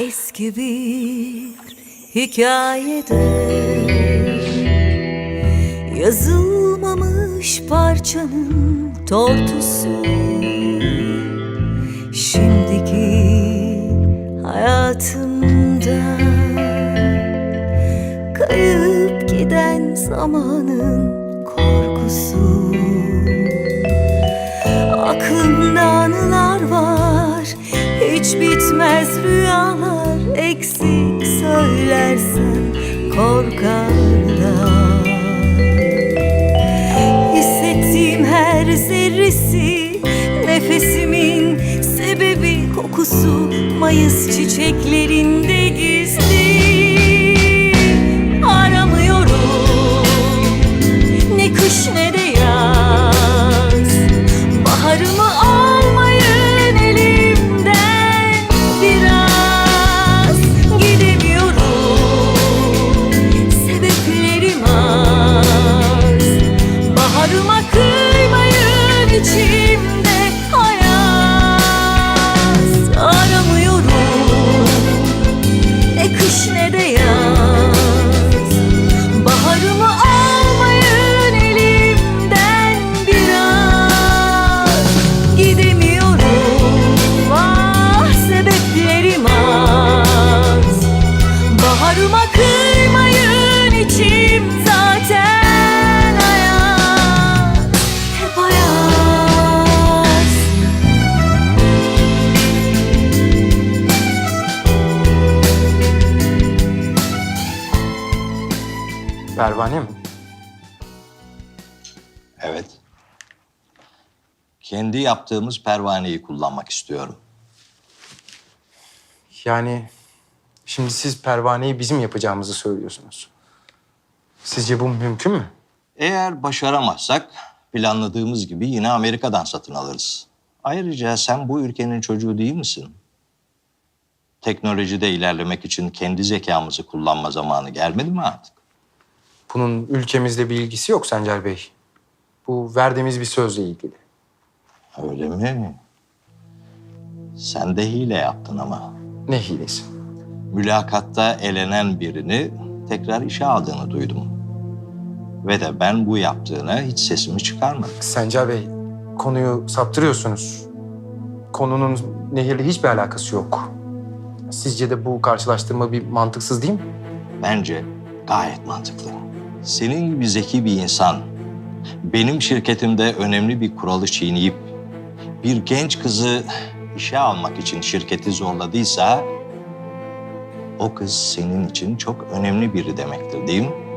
eski bir hikayede Yazılmamış parçanın tortusu. Şimdiki hayatımda Kayıp giden zamanın korkusu. Aklımda anılar var Bitmez rüyalar Eksik söylersem korkarlar Hissettiğim her zerresi Nefesimin sebebi kokusu Mayıs çiçeklerinde Pervane mi? Evet. Kendi yaptığımız pervaneyi kullanmak istiyorum. Yani şimdi siz pervaneyi bizim yapacağımızı söylüyorsunuz. Sizce bu mümkün mü? Eğer başaramazsak planladığımız gibi yine Amerika'dan satın alırız. Ayrıca sen bu ülkenin çocuğu değil misin? Teknolojide ilerlemek için kendi zekamızı kullanma zamanı gelmedi mi artık? Bunun ülkemizle bir ilgisi yok Sencer Bey. Bu verdiğimiz bir sözle ilgili. Öyle mi? Sen de hile yaptın ama. Ne hilesi? Mülakatta elenen birini tekrar işe aldığını duydum. Ve de ben bu yaptığına hiç sesimi çıkarmadım. Sencer Bey, konuyu saptırıyorsunuz. Konunun nehirle hiçbir alakası yok. Sizce de bu karşılaştırma bir mantıksız değil mi? Bence gayet mantıklı. Senin gibi zeki bir insan benim şirketimde önemli bir kuralı çiğneyip bir genç kızı işe almak için şirketi zorladıysa o kız senin için çok önemli biri demektir değil mi?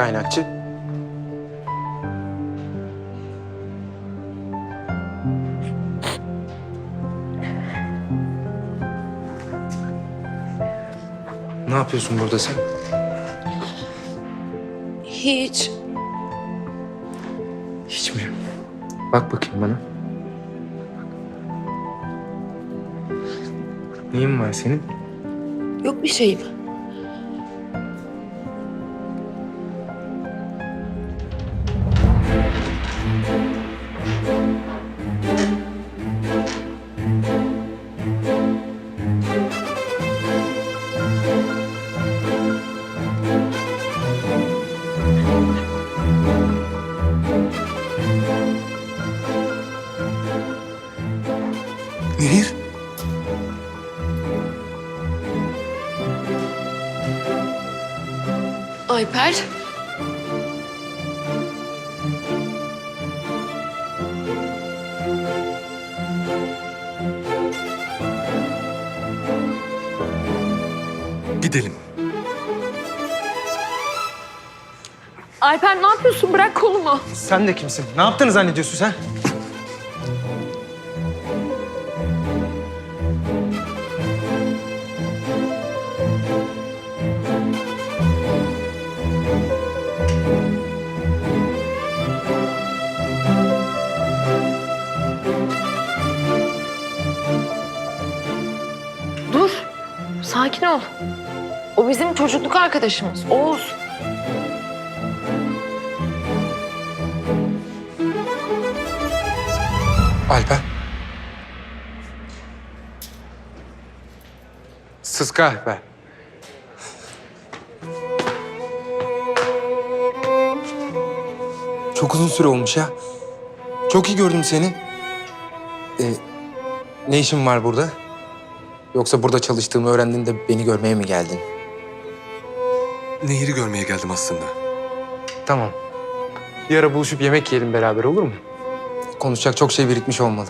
Kaynakçı. Ne yapıyorsun burada sen? Hiç Hiç mi? Bak bakayım bana. Neyin var senin? yok bir şeyim Alper. Gidelim. Alper ne yapıyorsun? Bırak kolumu. Sen de kimsin? Ne yaptığını zannediyorsun sen? Sakin ol. O bizim çocukluk arkadaşımız. Oğuz. Alper. Sıska Alper. Çok uzun süre olmuş ya. Çok iyi gördüm seni. Ee, ne işin var burada? Yoksa burada çalıştığımı öğrendin de beni görmeye mi geldin? Nehir'i görmeye geldim aslında. Tamam. Bir ara buluşup yemek yiyelim beraber olur mu? Konuşacak çok şey birikmiş olmalı.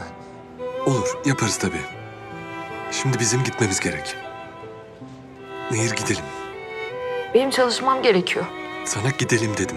Olur, yaparız tabii. Şimdi bizim gitmemiz gerek. Nehir gidelim. Benim çalışmam gerekiyor. Sana gidelim dedim.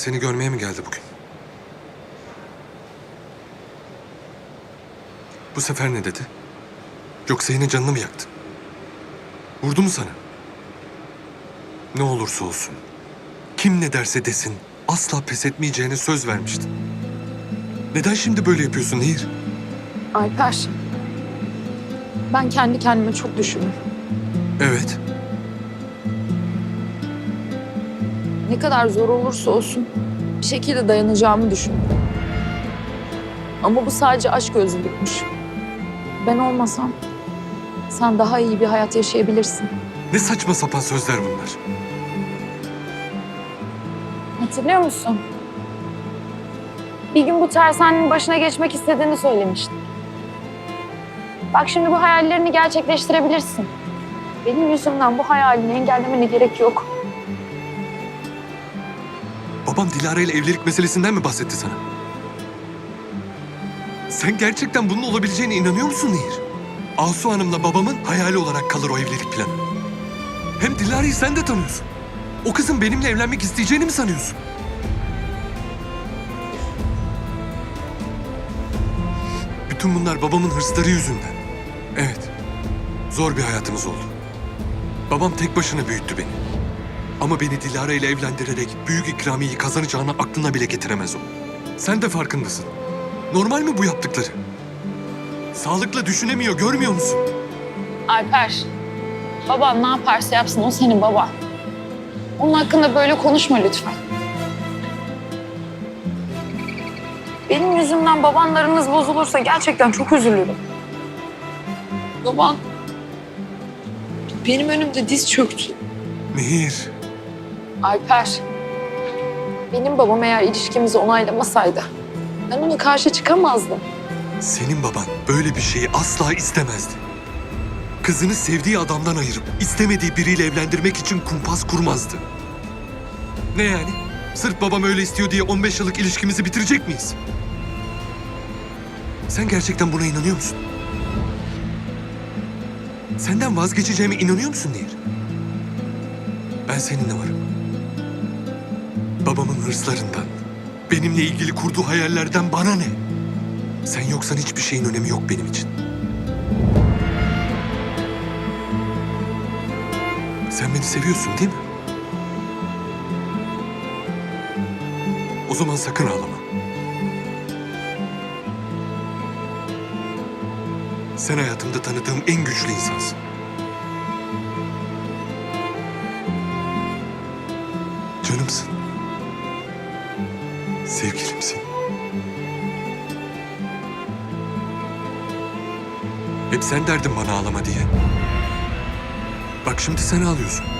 Seni görmeye mi geldi bugün? Bu sefer ne dedi? Yoksa yine canını mı yaktı? Vurdu mu sana? Ne olursa olsun, kim ne derse desin asla pes etmeyeceğine söz vermiştin. Neden şimdi böyle yapıyorsun Nehir? Alper. Ben kendi kendime çok düşündüm. Evet, Ne kadar zor olursa olsun bir şekilde dayanacağımı düşündüm. Ama bu sadece aşk özlülükmüş. Ben olmasam sen daha iyi bir hayat yaşayabilirsin. ne saçma sapan sözler bunlar. Hatırlıyor musun? Bir gün bu tersanenin başına geçmek istediğini söylemiştin. Bak şimdi bu hayallerini gerçekleştirebilirsin. Benim yüzümden bu hayalini engellemene gerek yok. Babam Dilara ile evlilik meselesinden mi bahsetti sana? Sen gerçekten bunun olabileceğine inanıyor musun Nehir? Asu Hanım'la babamın hayali olarak kalır o evlilik planı. Hem Dilara'yı sen de tanıyorsun. O kızın benimle evlenmek isteyeceğini mi sanıyorsun? Bütün bunlar babamın hırsları yüzünden. Evet, zor bir hayatımız oldu. Babam tek başına büyüttü beni. Ama beni Dilara ile evlendirerek büyük ikramiyeyi kazanacağını aklına bile getiremez o. Sen de farkındasın. Normal mi bu yaptıkları? Sağlıkla düşünemiyor, görmüyor musun? Alper, baban ne yaparsa yapsın o senin baban. Onun hakkında böyle konuşma lütfen. Benim yüzümden babanlarınız bozulursa gerçekten çok üzülürüm. Baban benim önümde diz çöktü. Nehir, Alper, benim babam eğer ilişkimizi onaylamasaydı ben ona karşı çıkamazdım. senin baban böyle bir şeyi asla istemezdi. Kızını sevdiği adamdan ayırıp istemediği biriyle evlendirmek için kumpas kurmazdı. Ne yani? Sırf babam öyle istiyor diye 15 yıllık ilişkimizi bitirecek miyiz? Sen gerçekten buna inanıyor musun? Senden vazgeçeceğime inanıyor musun Nehir? Ben seninle varım. Babamın hırslarından, benimle ilgili kurduğu hayallerden bana ne? Sen yoksan hiçbir şeyin önemi yok benim için. Sen beni seviyorsun değil mi? O zaman sakın ağlama. Sen hayatımda tanıdığım en güçlü insansın. Canımsın. Sevgilimsin. Hep sen derdin bana ağlama diye. Bak şimdi sen ağlıyorsun.